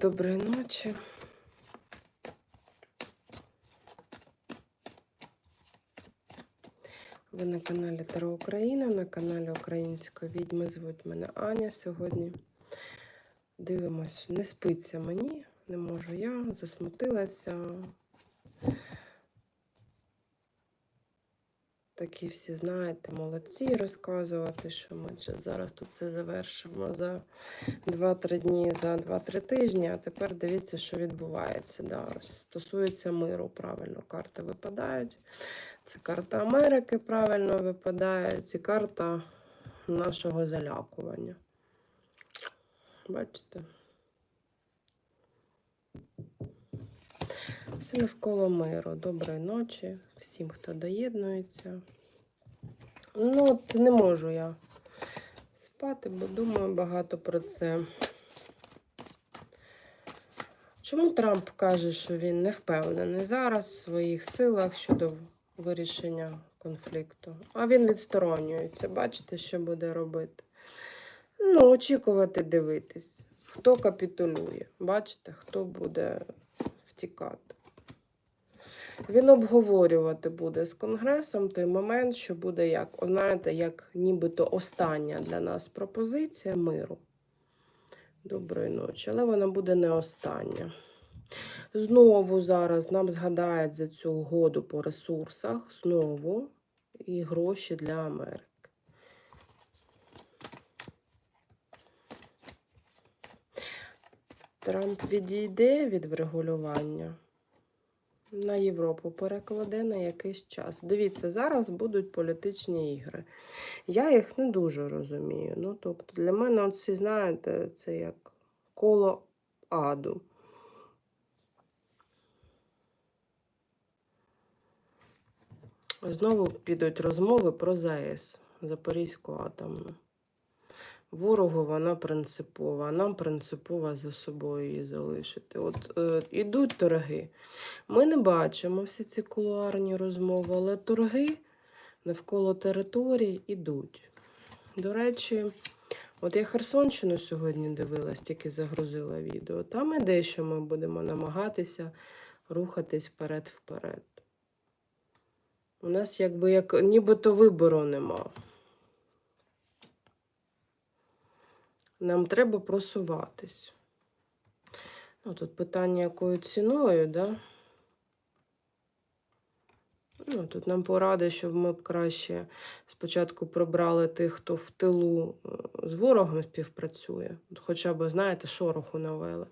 Доброї ночі. Ви на каналі Таро Україна, на каналі Української відьми. Звуть мене Аня сьогодні. Дивимось, не спиться мені, не можу я, засмутилася. Такі всі, знаєте, молодці розказувати, що ми зараз тут все завершимо за 2-3 дні, за 2-3 тижні. А тепер дивіться, що відбувається. Да, Стосується миру, правильно, карти випадають. Це карта Америки правильно випадає, це карта нашого залякування. Бачите? Все навколо миру. Доброї ночі всім, хто доєднується. Ну, от не можу я спати, бо думаю багато про це. Чому Трамп каже, що він не впевнений зараз в своїх силах щодо вирішення конфлікту? А він відсторонюється. Бачите, що буде робити? Ну, очікувати, дивитись. Хто капітулює? Бачите, хто буде втікати? Він обговорювати буде з Конгресом той момент, що буде як, знаєте, як нібито остання для нас пропозиція миру. Доброї ночі, але вона буде не остання. Знову зараз нам згадають за цю угоду по ресурсах, знову і гроші для Америки. Трамп відійде від врегулювання на Європу перекладе на якийсь час. Дивіться, зараз будуть політичні ігри. Я їх не дуже розумію. Ну, тобто, для мене, оці, знаєте, це як коло аду. Знову підуть розмови про ЗАЕС, Запорізьку атомну. Ворогу вона принципова, нам принципово за собою її залишити. От е, ідуть торги. Ми не бачимо всі ці кулуарні розмови, але торги навколо територій ідуть. До речі, от я Херсонщину сьогодні дивилась, тільки загрузила відео. Там іде, що ми будемо намагатися рухатись вперед-вперед. У нас якби як нібито вибору нема. Нам треба просуватись. Ну, тут питання, якою ціною, да? Ну, тут нам поради, щоб ми б краще спочатку прибрали тих, хто в тилу е, з ворогом співпрацює. Хоча б, знаєте, шороху навели,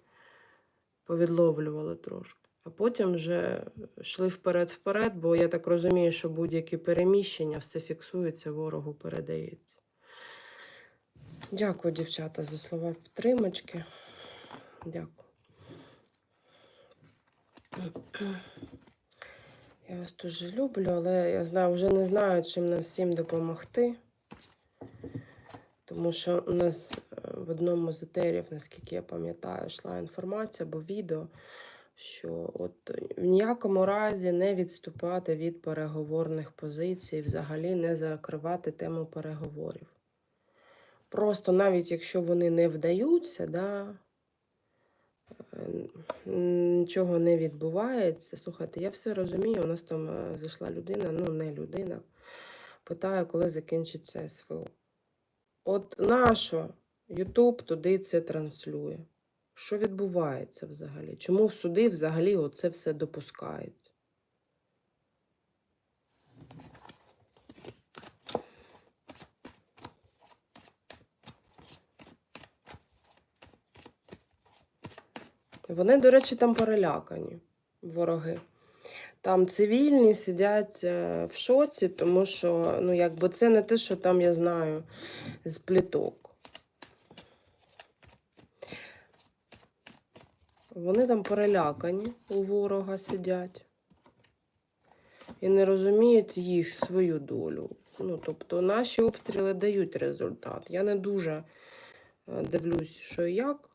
повідловлювали трошки. А потім вже йшли вперед-вперед, бо я так розумію, що будь-які переміщення все фіксується, ворогу передається. Дякую, дівчата, за слова підтримочки. Дякую. Я вас дуже люблю, але я знаю, вже не знаю, чим нам всім допомогти. Тому що у нас е, в одному з етерів, наскільки я пам'ятаю, йшла інформація або відео, що от в ніякому разі не відступати від переговорних позицій, взагалі не закривати тему переговорів. Просто навіть якщо вони не вдаються, да, е, нічого не відбувається. Слухайте, я все розумію, у нас там е, зайшла людина, ну не людина, питає, коли закінчиться СВО. От нащо Ютуб туди це транслює? Що відбувається взагалі? Чому в суди взагалі оце все допускають? Вони, до речі, там перелякані, вороги. Там цивільні сидять е, в шоці, тому що, ну, якби це не те, що там я знаю з пліток. Вони там перелякані у ворога сидять і не розуміють їх свою долю. Ну, тобто наші обстріли дають результат. Я не дуже е, дивлюсь, що і як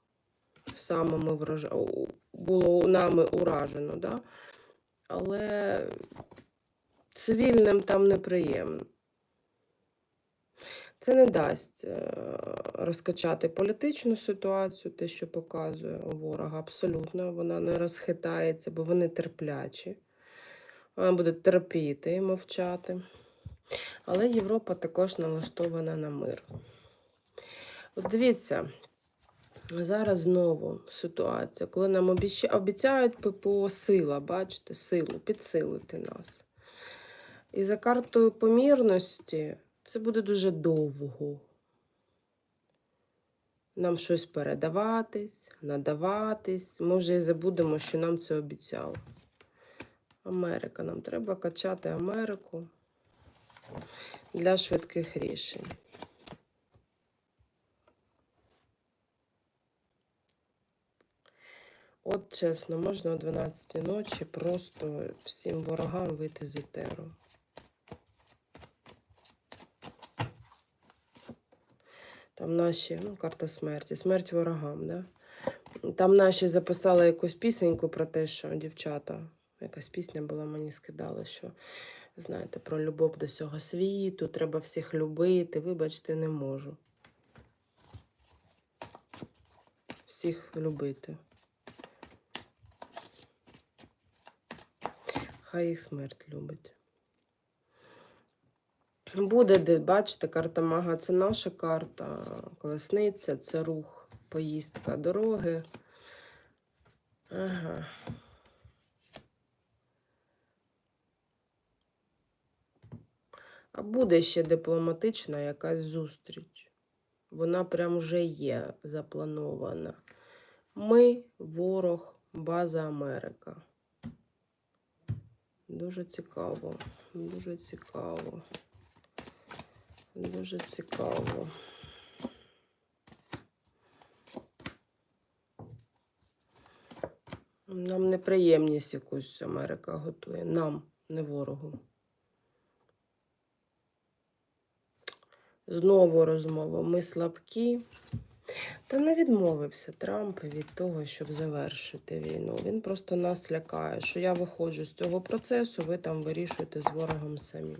саме ми враж... було нами уражено, да? але цивільним там неприємно. Це не дасть е, розкачати політичну ситуацію, те, що показує ворога. Абсолютно вона не розхитається, бо вони терплячі. Вона буде терпіти і мовчати. Але Європа також налаштована на мир. От дивіться, зараз знову ситуація, коли нам обіцяють ППО сила, бачите, силу, підсилити нас. І за картою помірності це буде дуже довго. Нам щось передаватись, надаватись. Ми вже і забудемо, що нам це обіцяли. Америка. Нам треба качати Америку для швидких рішень. От чесно, можна о 12 ночі просто всім ворогам вийти з етеру. Там наші, ну, карта смерті, смерть ворогам, да? Там наші записали якусь пісеньку про те, що дівчата, якась пісня була, мені скидали, що знаєте, про любов до всього світу, треба всіх любити. Вибачте, не можу. Всіх любити. Хай їх смерть любить. Буде, де, бачите, карта мага це наша карта, колесниця, це рух, поїздка дороги. Ага. А буде ще дипломатична якась зустріч. Вона прям вже є запланована. Ми, ворог, база Америка. Дуже цікаво, дуже цікаво. Дуже цікаво. Нам неприємність якусь Америка готує. Нам, не ворогу. Знову розмова. Ми слабкі. Та не відмовився Трамп від того, щоб завершити війну. Він просто нас лякає, що я виходжу з цього процесу, ви там вирішуєте з ворогом самі.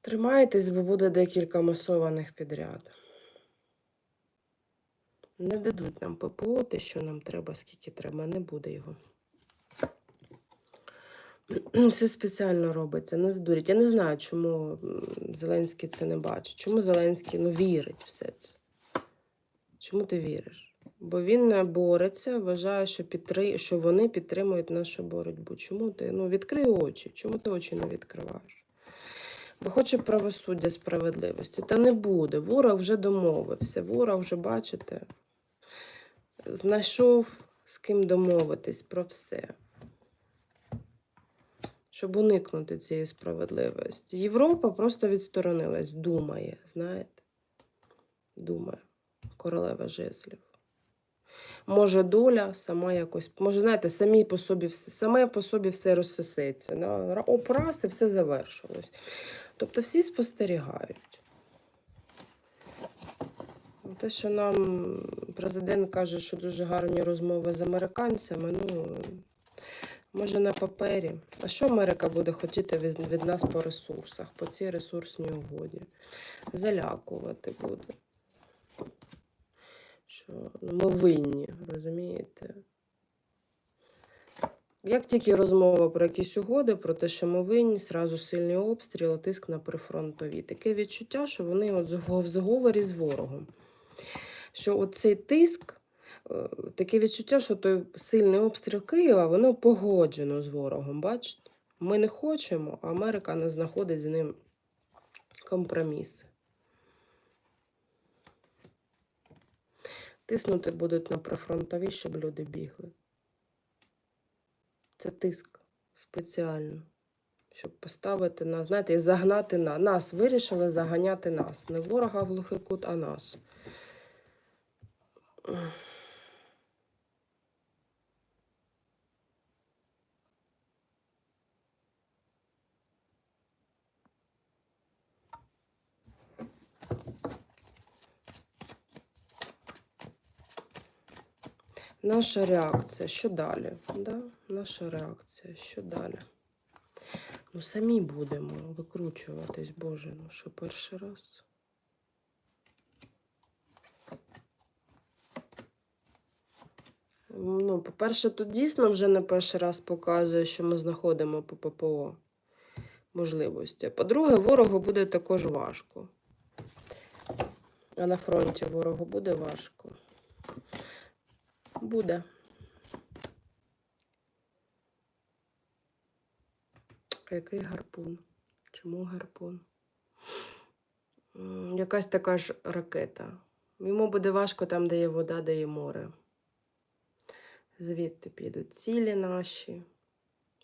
Тримайтесь, бо буде декілька масованих підряд. Не дадуть нам ППО, те, що нам треба, скільки треба, не буде його. Все спеціально робиться, не здурять. Я не знаю, чому Зеленський це не бачить. Чому Зеленський ну, вірить все це? Чому ти віриш? Бо він не бореться, вважає, що, підтри... що вони підтримують нашу боротьбу. Чому ти? Ну, відкрий очі. Чому ти очі не відкриваєш? Бо хоче правосуддя справедливості. Та не буде. Ворог вже домовився. Ворог вже, бачите, знайшов з ким домовитись про все щоб уникнути цієї справедливості. Європа просто відсторонилась, думає, знаєте? Думає, королева жезлів. Може, доля сама якось, може, знаєте, самі по собі, саме по собі все розсосеться. Да? Опрас і все завершилось. Тобто всі спостерігають. Те, що нам президент каже, що дуже гарні розмови з американцями, ну, Може, на папері. А що Америка буде хотіти від, від нас по ресурсах, по цій ресурсній угоді? Залякувати буде. Що ну, ми винні, розумієте? Як тільки розмова про якісь угоди, про те, що ми винні, сразу сильний обстріл, тиск на прифронтові. Таке відчуття, що вони от в зговорі з ворогом. Що оцей тиск таке відчуття, що той сильний обстріл Києва, воно погоджено з ворогом. Бачите? Ми не хочемо, а Америка не знаходить з ним компроміси. Тиснути будуть на прифронтові, щоб люди бігли. Це тиск спеціально. Щоб поставити нас, знаєте, і загнати на нас. Вирішили заганяти нас. Не ворога в глухий кут, а нас. Наша реакція. Що далі? Да? Наша реакція. Що далі? Ну, самі будемо викручуватись, Боже, ну що перший раз. Ну, по-перше, тут дійсно вже не перший раз показує, що ми знаходимо по ППО можливості. По-друге, ворогу буде також важко. А на фронті ворогу буде важко. Буде. Який гарпун? Чому гарпун? Якась така ж ракета. Йому буде важко там, де є вода, де є море. Звідти підуть цілі наші,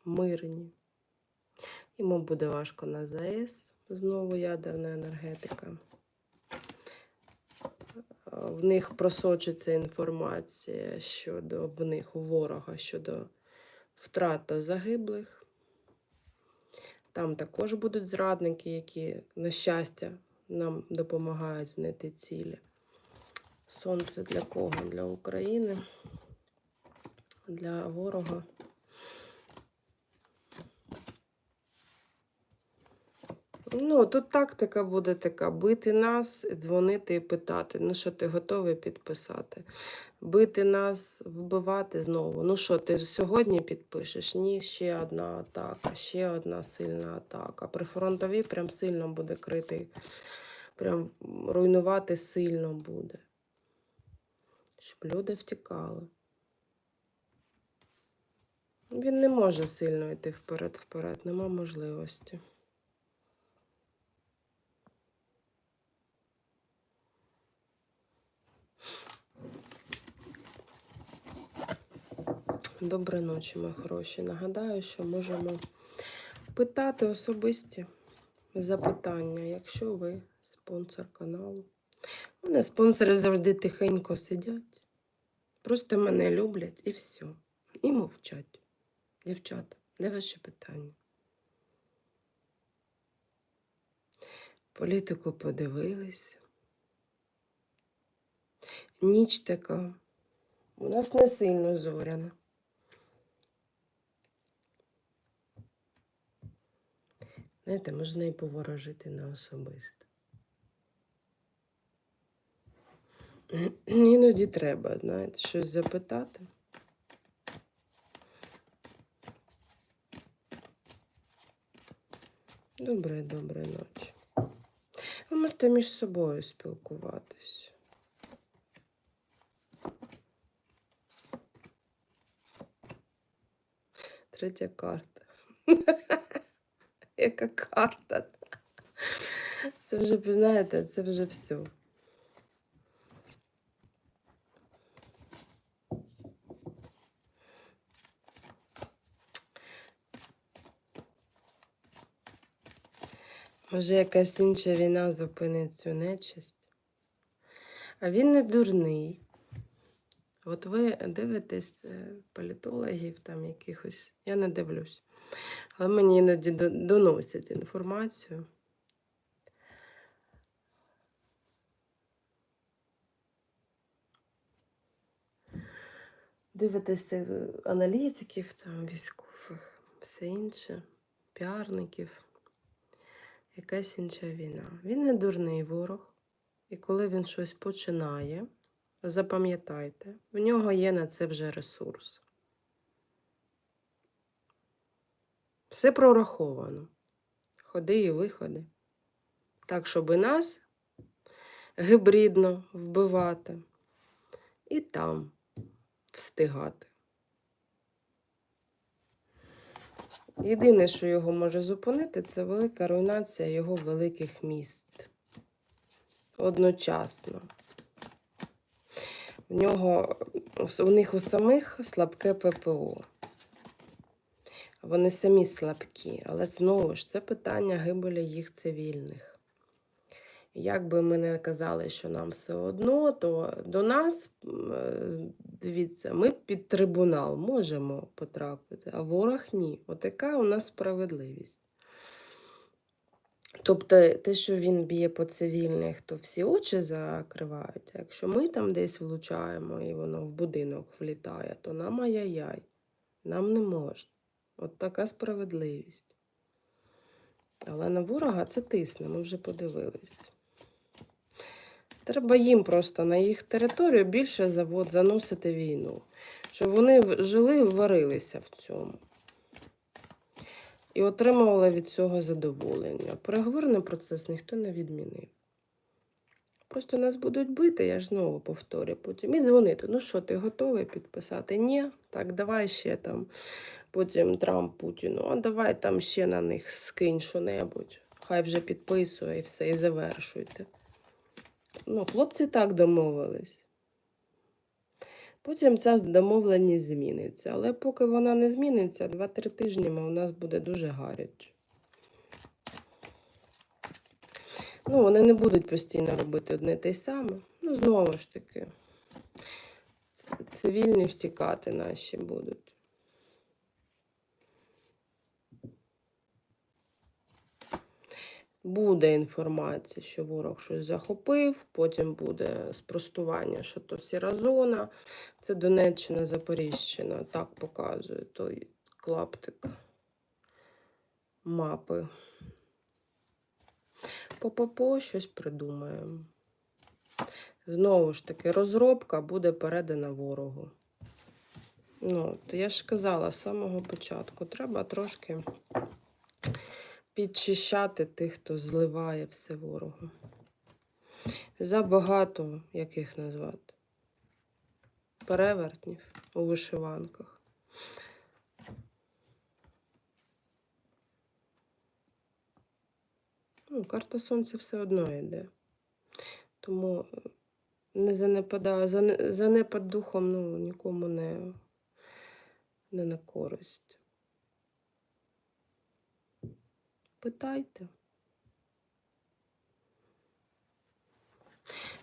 мирні. Йому буде важко на ЗАЕС, знову ядерна енергетика. В них просочиться інформація щодо в них у ворога щодо втрат загиблих. Там також будуть зрадники, які, на щастя, нам допомагають знайти цілі. Сонце для кого? Для України, для ворога. Ну, тут тактика буде така: бити нас, дзвонити і питати. Ну що, ти готовий підписати? Бити нас, вбивати знову. Ну що, ти сьогодні підпишеш? Ні, ще одна атака, ще одна сильна атака. При фронтовій прям сильно буде крити, прям руйнувати сильно буде. Щоб люди втікали. Він не може сильно йти вперед-вперед, нема можливості. Доброї ночі, мої хороші. Нагадаю, що можемо питати особисті запитання, якщо ви спонсор каналу. У мене спонсори завжди тихенько сидять. Просто мене люблять і все. І мовчать. Дівчата, де ваші питання? Політику подивились. Ніч така. У нас не сильно зоряна. Знаєте, можна і поворожити на особисто. Іноді треба, знаєте, щось запитати. Добре, добре ночі. Ви можете між собою спілкуватись. Третя карта. Яка карта? Це вже, знаєте, це вже все. Може, якась інша війна зупинить цю нечисть. А він не дурний. От ви дивитесь е, політологів там якихось, я не дивлюсь. Але мені іноді доносять інформацію. Дивитеся е, аналітиків, там, військових, все інше, піарників. Якась інша війна. Він не дурний ворог. І коли він щось починає, запам'ятайте, в нього є на це вже ресурс. Все прораховано. Ходи і виходи. Так, щоб і нас гібридно вбивати, і там встигати. Єдине, що його може зупинити, це велика руйнація його великих міст. Одночасно. В нього, у них у самих слабке ППО. Вони самі слабкі, але знову ж це питання гибелі їх цивільних. Як би ми не казали, що нам все одно, то до нас, дивіться, ми під трибунал можемо потрапити, а ворог ні. Отака у нас справедливість. Тобто те, що він б'є по цивільних, то всі очі закривають. А якщо ми там десь влучаємо і воно в будинок влітає, то нам ай-яй-яй, нам не можна. От така справедливість. Але на ворога це тисне, ми вже подивились. Треба їм просто на їх територію більше завод заносити війну, щоб вони жили і варилися в цьому. І отримували від цього задоволення. Переговорний процес ніхто не відмінив. Просто нас будуть бити, я ж знову повторю потім. І дзвонити. Ну що, ти готовий підписати? Ні, так, давай ще там. Потім Трамп Путіну, а давай там ще на них скинь що-небудь. Хай вже підписує і все, і завершуйте. Ну, хлопці так домовились. Потім ця домовленість зміниться. Але поки вона не зміниться, 2-3 тижні у нас буде дуже гаряче. Ну, вони не будуть постійно робити одне те саме. Ну, знову ж таки, цивільні втікати наші будуть. Буде інформація, що ворог щось захопив, потім буде спростування, що то сіра зона. Це Донеччина, Запоріжчина. Так показує той клаптик мапи. По-по-по щось придумаємо. Знову ж таки, розробка буде передана ворогу. Ну, то я ж казала з самого початку, треба трошки підчищати тих, хто зливає все ворогу. Забагато, як їх назвати, перевертнів у вишиванках. Ну, карта сонця все одно йде. Тому е, не занепадає, зане- занепад духом ну, нікому не, не на користь. Питайте.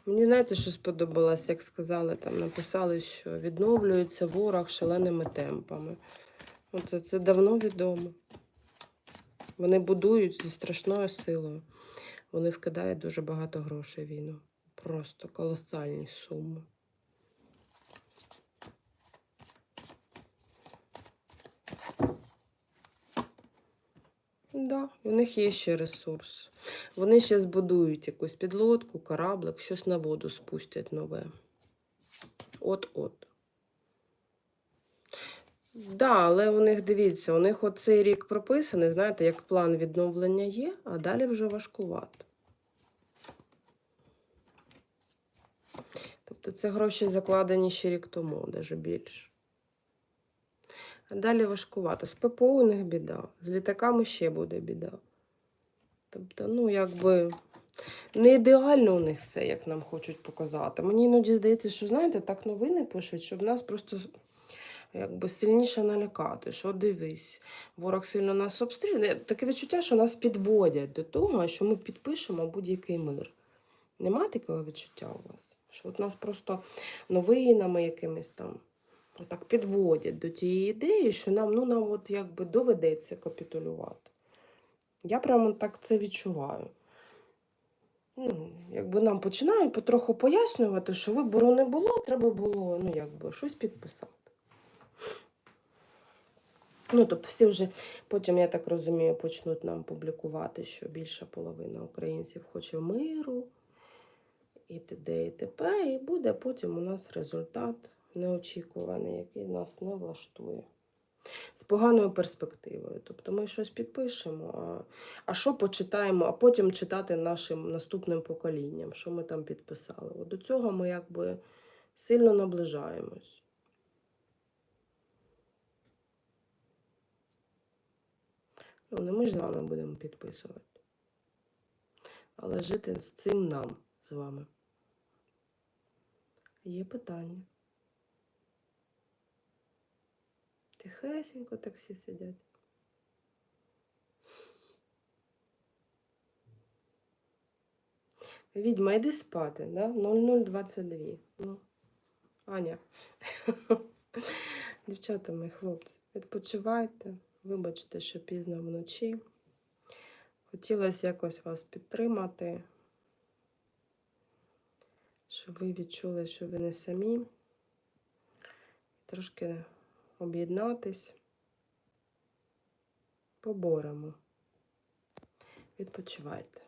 Мені знаєте, що сподобалось, як сказали, там написали, що відновлюється ворог шаленими темпами. Оце це давно відомо. Вони будують зі страшною силою. Вони вкидають дуже багато грошей війну. Просто колосальні суми. Да, у них є ще ресурс. Вони ще збудують якусь підлодку, кораблик, щось на воду спустять нове. От-от. Да, але у них дивіться, у них оцей рік прописаний, знаєте, як план відновлення є, а далі вже важкувато. Тобто це гроші закладені ще рік тому, навіть більше. Далі важкувато. З ППО у них біда, з літаками ще буде біда. Тобто, ну, якби не ідеально у них все, як нам хочуть показати. Мені іноді здається, що, знаєте, так новини пишуть, щоб нас просто якби сильніше налякати. Що дивись, ворог сильно нас обстрілює. Таке відчуття, що нас підводять до того, що ми підпишемо будь-який мир. Нема такого відчуття у вас? Що от нас просто новинами якимись там так підводять до тієї ідеї, що нам, ну, нам от якби доведеться капітулювати. Я прямо так це відчуваю. Ну, якби нам починають потроху пояснювати, що вибору не було, треба було ну, якби, щось підписати. Ну, тобто всі вже потім, я так розумію, почнуть нам публікувати, що більша половина українців хоче миру, і т.д. і т.п. І буде потім у нас результат неочікуваний, який нас не влаштує. З поганою перспективою. Тобто ми щось підпишемо, а, а що почитаємо, а потім читати нашим наступним поколінням, що ми там підписали. От до цього ми якби сильно наближаємось. Ну, не ми ж з вами будемо підписувати. Але жити з цим нам з вами. Є питання. Тихесенько так всі сидять. Відьма, йди спати, да? 0022. Ну, Аня. Дівчата мої хлопці, відпочивайте. Вибачте, що пізно вночі. Хотілося якось вас підтримати, щоб ви відчули, що ви не самі. Трошки об'єднатись. Поборемо. відпочивайте.